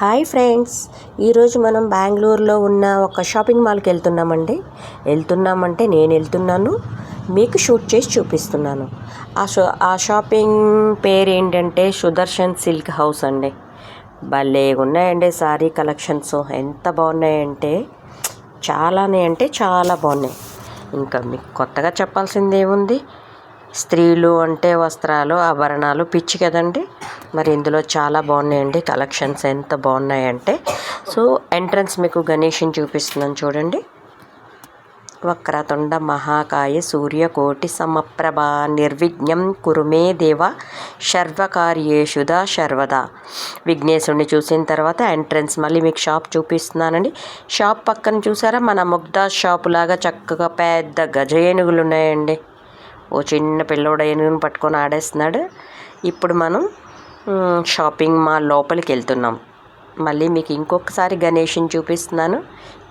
Hi friends ఈరోజు మనం బెంగళూరులో ఉన్న ఒక షాపింగ్ మాల్కి వెళ్తున్నామండి. వెళ్తున్నామంటే నేను వెళ్తున్నాను మీకు షూట్ చేసి చూపిస్తున్నాను. ఆ షో ఆ షాపింగ్ పేరు ఏంటంటే సుదర్శన్ సిల్క్ హౌస్ అండి. భలే ఉన్నాయండి శారీ కలెక్షన్స్. ఎంత బాగున్నాయంటే చాలానే అంటే చాలా బాగున్నాయి. ఇంకా మీకు కొత్తగా చెప్పాల్సింది ఏముంది స్త్రీలు అంటే వస్త్రాలు ఆభరణాలు పిచ్చి కదండి. మరి ఇందులో చాలా బాగున్నాయండి. కలెక్షన్స్ ఎంత బాగున్నాయంటే. సో ఎంట్రన్స్ మీకు గణేష్ని చూపిస్తున్నాను చూడండి. వక్రతుండ మహాకాయ సూర్యకోటి సమప్రభ నిర్విఘ్నం కురుమే దేవ సర్వకార్యేషుదా శర్వదా. విఘ్నేశుడిని చూసిన తర్వాత ఎంట్రన్స్ మళ్ళీ మీకు షాప్ చూపిస్తున్నానండి. షాప్ పక్కన చూసారా? మన ముగ్ధా షాపు లాగా చక్కగా పెద్ద గజ ఏనుగులు ఉన్నాయండి. ఓ చిన్న పిల్లోడు ఏనుగుని పట్టుకొని ఆడేస్తున్నాడు. ఇప్పుడు మనం షాపింగ్ మాల్ లోపలికి వెళ్తున్నాం. మళ్ళీ మీకు ఇంకొకసారి గణేష్ని చూపిస్తున్నాను.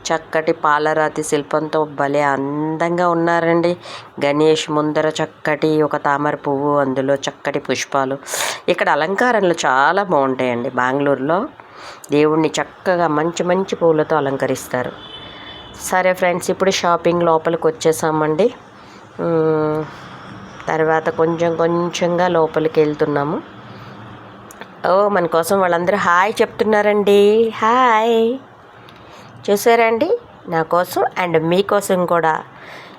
చక్కటి పాలరాతి శిల్పంతో భలే అందంగా ఉన్నారండి. గణేష్ ముందర చక్కటి ఒక తామర పువ్వు అందులో చక్కటి పుష్పాలు. ఇక్కడ అలంకారాలు చాలా బాగుంటాయండి బెంగళూరులో. దేవుణ్ణి చక్కగా మంచి మంచి పూలతో అలంకరిస్తారు. సరే ఫ్రెండ్స్ ఇప్పుడు షాపింగ్ లోపలికి వచ్చేసామండి. తర్వాత కొంచెం కొంచెంగా లోపలికి వెళ్తున్నాము. ఓ మన కోసం వాళ్ళందరూ హాయ్ చెప్తున్నారండి. హాయ్. చూసారండి నా కోసం అండ్ మీకోసం కూడా.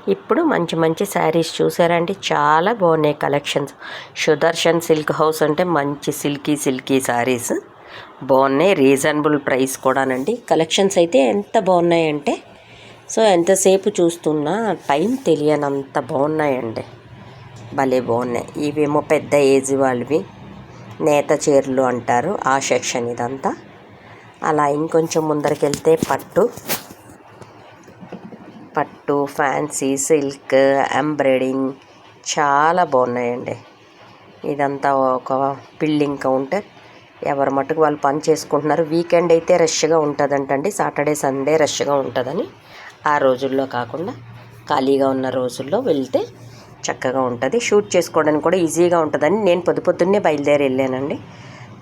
ఇప్పుడు మంచి మంచి శారీస్ చూసారండి చాలా బాగున్నాయి కలెక్షన్స్. సుదర్శన్ సిల్క్ హౌస్ అంటే మంచి సిల్కీ సిల్కీ శారీస్. బాగున్నాయి రీజనబుల్ ప్రైస్ కూడానండి. కలెక్షన్స్ అయితే ఎంత బాగున్నాయంటే సో ఎంతసేపు చూస్తున్నా టైం తెలియనంత బాగున్నాయండి. భలే బాగున్నాయి. ఇవేమో పెద్ద ఏజ్ వాళ్ళవి. నేత చీరలు అంటారు. ఆ సెక్షన్ ఇదంతా. అలా ఇంకొంచెం ముందరికెళ్తే పట్టు. పట్టు ఫ్యాన్సీ సిల్క్ ఎంబ్రాయిడింగ్ చాలా బాగున్నాయండి. ఇదంతా ఒక బిల్డింగ్ కౌంటర్. ఎవరి మటుకు వాళ్ళు పని చేసుకుంటున్నారు. వీకెండ్ అయితే రష్గా ఉంటుందంటండి. సాటర్డే సండే రష్గా ఉంటుందని ఆ రోజుల్లో కాకుండా ఖాళీగా ఉన్న రోజుల్లో వెళ్తే చక్కగా ఉంటుంది. షూట్ చేసుకోవడానికి కూడా ఈజీగా ఉంటుందని నేను పొద్దు పొద్దున్నే బయలుదేరి వెళ్ళానండి.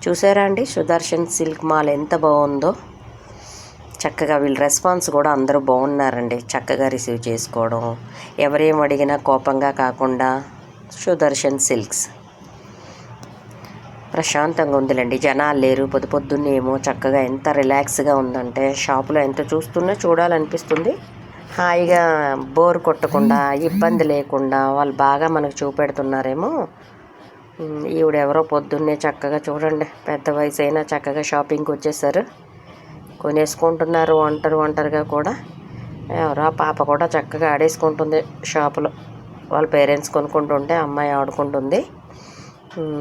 చూసారా అండి? సుదర్శన్ సిల్క్ మాల్ ఎంత బాగుందో. చక్కగా వీళ్ళ రెస్పాన్స్ కూడా అందరూ బాగున్నారండి. చక్కగా రిసీవ్ చేసుకోవడం. ఎవరేం అడిగినా కోపంగా కాకుండా సుదర్శన్ సిల్క్స్. ప్రశాంతంగా ఉందిలేండి. జనాలు లేరు. పొద్దు పొద్దున్నేమో చక్కగా ఎంత రిలాక్స్గా ఉందంటే షాపులో ఎంత చూస్తున్నా చూడాలనిపిస్తుంది. హాయిగా బోర్ కొట్టకుండా ఇబ్బంది లేకుండా వాళ్ళు బాగా మనకు చూపెడుతున్నారేమో. ఈవిడెవరో పొద్దున్నే చక్కగా చూడండి పెద్ద వయసు అయినా చక్కగా షాపింగ్కి వచ్చేసారు. కొనేసుకుంటున్నారు ఒంటరి ఒంటరిగా కూడా. ఎవరో పాప కూడా చక్కగా ఆడేసుకుంటుంది షాపులో. వాళ్ళ పేరెంట్స్ కొనుక్కుంటుంటే అమ్మాయి ఆడుకుంటుంది.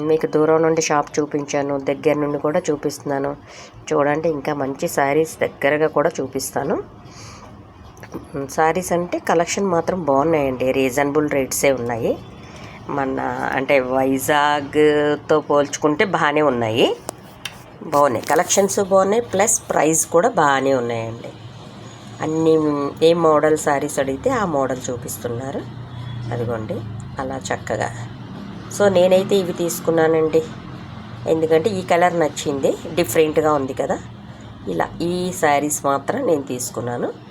మీకు దూరం నుండి షాప్ చూపించాను దగ్గర నుండి కూడా చూపిస్తున్నాను. చూడండి ఇంకా మంచి శారీస్ దగ్గరగా కూడా చూపిస్తాను. శారీస్ అంటే కలెక్షన్ మాత్రం బాగున్నాయండి. రీజనబుల్ రేట్సే ఉన్నాయి. మన అంటే వైజాగ్తో పోల్చుకుంటే బాగానే ఉన్నాయి. బాగున్నాయి. కలెక్షన్స్ బాగున్నాయి. ప్లస్ ప్రైస్ కూడా బాగానే ఉన్నాయండి. అన్ని ఏ మోడల్ శారీస్ అడిగితే ఆ మోడల్ చూపిస్తున్నారు. అదిగోండి. అలా చక్కగా. సో నేనైతే ఇవి తీసుకున్నానండి. ఎందుకంటే ఈ కలర్ నచ్చింది. డిఫరెంట్గా ఉంది కదా. ఇలా ఈ శారీస్ మాత్రం నేను తీసుకున్నాను.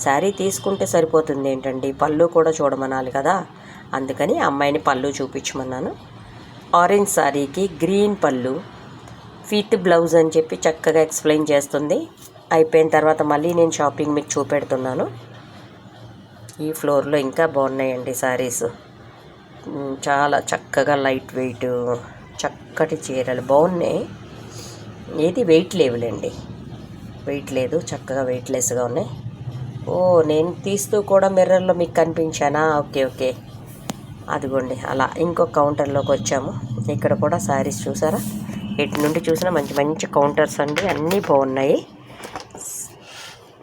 శారీ తీసుకుంటే సరిపోతుంది ఏంటండి? పళ్ళు కూడా చూడమనాలి కదా? అందుకని అమ్మాయిని పళ్ళు చూపించమన్నాను. ఆరెంజ్ శారీకి గ్రీన్ పళ్ళు ఫిట్ బ్లౌజ్ అని చెప్పి చక్కగా ఎక్స్ప్లెయిన్ చేస్తుంది. అయిపోయిన తర్వాత మళ్ళీ నేను షాపింగ్ మీకు చూపెడుతున్నాను. ఈ ఫ్లోర్లో ఇంకా బాగున్నాయండి శారీస్ చాలా చక్కగా లైట్ వెయిట్ చక్కటి చీరలు బాగున్నాయి. ఏది వెయిట్ లేవులేండి. వెయిట్ లేదు చక్కగా వెయిట్లెస్గా ఉన్నాయి. ఓ నేను తీస్తూ కూడా మిర్రర్లో మీకు కనిపించానా? Okay okay. అదిగోండి అలా ఇంకో కౌంటర్లోకి వచ్చాము. ఇక్కడ కూడా శారీస్ చూసారా? ఇటు నుండి చూసినా మంచి మంచి కౌంటర్స్ అండి అన్నీ బాగున్నాయి.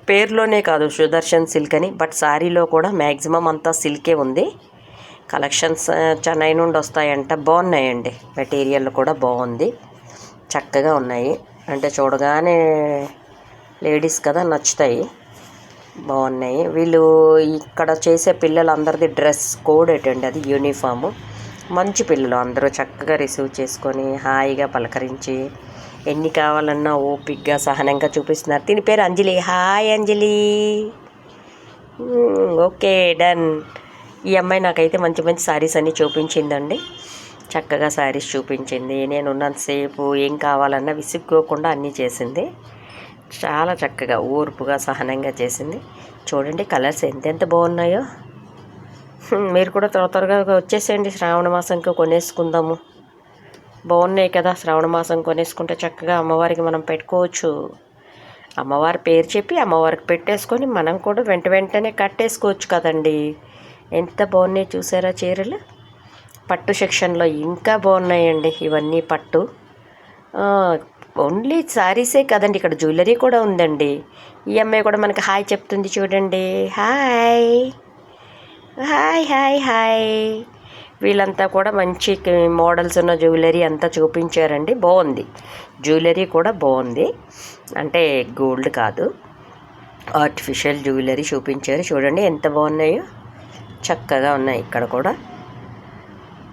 పేర్లోనే కాదు సుదర్శన్ సిల్క్ అని బట్ శారీలో కూడా మ్యాక్సిమం అంతా సిల్కే ఉంది. కలెక్షన్స్ చెన్నై నుండి వస్తాయంట బాగున్నాయండి. మెటీరియల్ కూడా బాగుంది. చక్కగా ఉన్నాయి. అంటే చూడగానే లేడీస్ కదా నచ్చుతాయి. బాగున్నాయి. వీళ్ళు ఇక్కడ చేసే పిల్లలందరిది డ్రెస్ కోడ్ ఏంటండి? అది యూనిఫాము. మంచి పిల్లలు అందరూ చక్కగా రిసీవ్ చేసుకొని హాయిగా పలకరించి ఎన్ని కావాలన్నా ఓపిక్గా సహనంగా చూపిస్తున్నారు. దీని పేరు Anjali. Hi Anjali. Okay done. ఈ అమ్మాయి నాకైతే మంచి మంచి శారీస్ అన్నీ చూపించిందండి. చక్కగా శారీస్ చూపించింది. నేను ఉన్నంతసేపు ఏం కావాలన్నా విసుక్కోకుండా అన్నీ చేసింది. చాలా చక్కగా ఓర్పుగా సహనంగా చేసింది. చూడండి కలర్స్ ఎంతెంత బాగున్నాయో. మీరు కూడా త్వర త్వరగా వచ్చేసేయండి. శ్రావణ మాసంకి కొనేసుకుందాము. బాగున్నాయి కదా శ్రావణ మాసం కొనేసుకుంటే చక్కగా అమ్మవారికి మనం పెట్టుకోవచ్చు. అమ్మవారి పేరు చెప్పి అమ్మవారికి పెట్టేసుకొని మనం కూడా వెంట వెంటనే కట్టేసుకోవచ్చు కదండి. ఎంత బాగున్నాయి చూసారా చీరలు? పట్టు సెక్షన్లో ఇంకా బాగున్నాయండి ఇవన్నీ పట్టు. ఓన్లీ శారీసే కదండి ఇక్కడ జ్యువెలరీ కూడా ఉందండి. ఈ అమ్మాయి కూడా మనకి హాయ్ చెప్తుంది చూడండి. హాయ్. Hi hi hi. వీళ్ళంతా కూడా మంచి మోడల్స్ ఉన్న జ్యువెలరీ అంతా చూపించారండి. బాగుంది. జ్యువెలరీ కూడా బాగుంది. అంటే గోల్డ్ కాదు. ఆర్టిఫిషియల్ జ్యువెలరీ చూపించారు. చూడండి ఎంత బాగున్నాయో. చక్కగా ఉన్నాయి ఇక్కడ కూడా.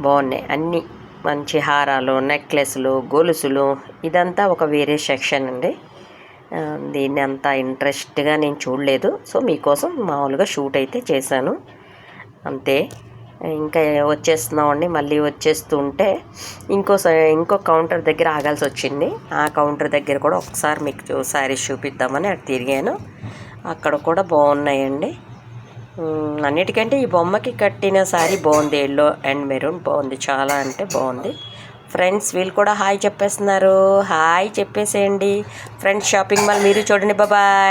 బాగున్నాయి. అన్నీ. మంచి హారాలు నెక్లెస్లు గొలుసులు ఇదంతా ఒక వేరే సెక్షన్ అండి. దీన్ని అంత ఇంట్రెస్ట్గా నేను చూడలేదు. సో మీకోసం మామూలుగా షూట్ అయితే చేశాను. అంతే. ఇంకా వచ్చేస్తున్నామండి. మళ్ళీ వచ్చేస్తుంటే ఇంకో ఇంకో కౌంటర్ దగ్గర ఆగాల్సి వచ్చింది. ఆ కౌంటర్ దగ్గర కూడా ఒకసారి మీకు శారీస్ చూపిద్దామని అటు తిరిగాను. అక్కడ కూడా బాగున్నాయండి. అన్నిటికంటే ఈ బొమ్మకి కట్టిన శారీ బాగుంది. ఎల్లో అండ్ మెరూన్ బాగుంది. చాలా అంటే బాగుంది. ఫ్రెండ్స్ వీళ్ళు కూడా హాయ్ చెప్పేస్తున్నారు. హాయ్ చెప్పేసేయండి. ఫ్రెండ్స్ షాపింగ్ మాల్ మీరు చూడండి. బాబాయ్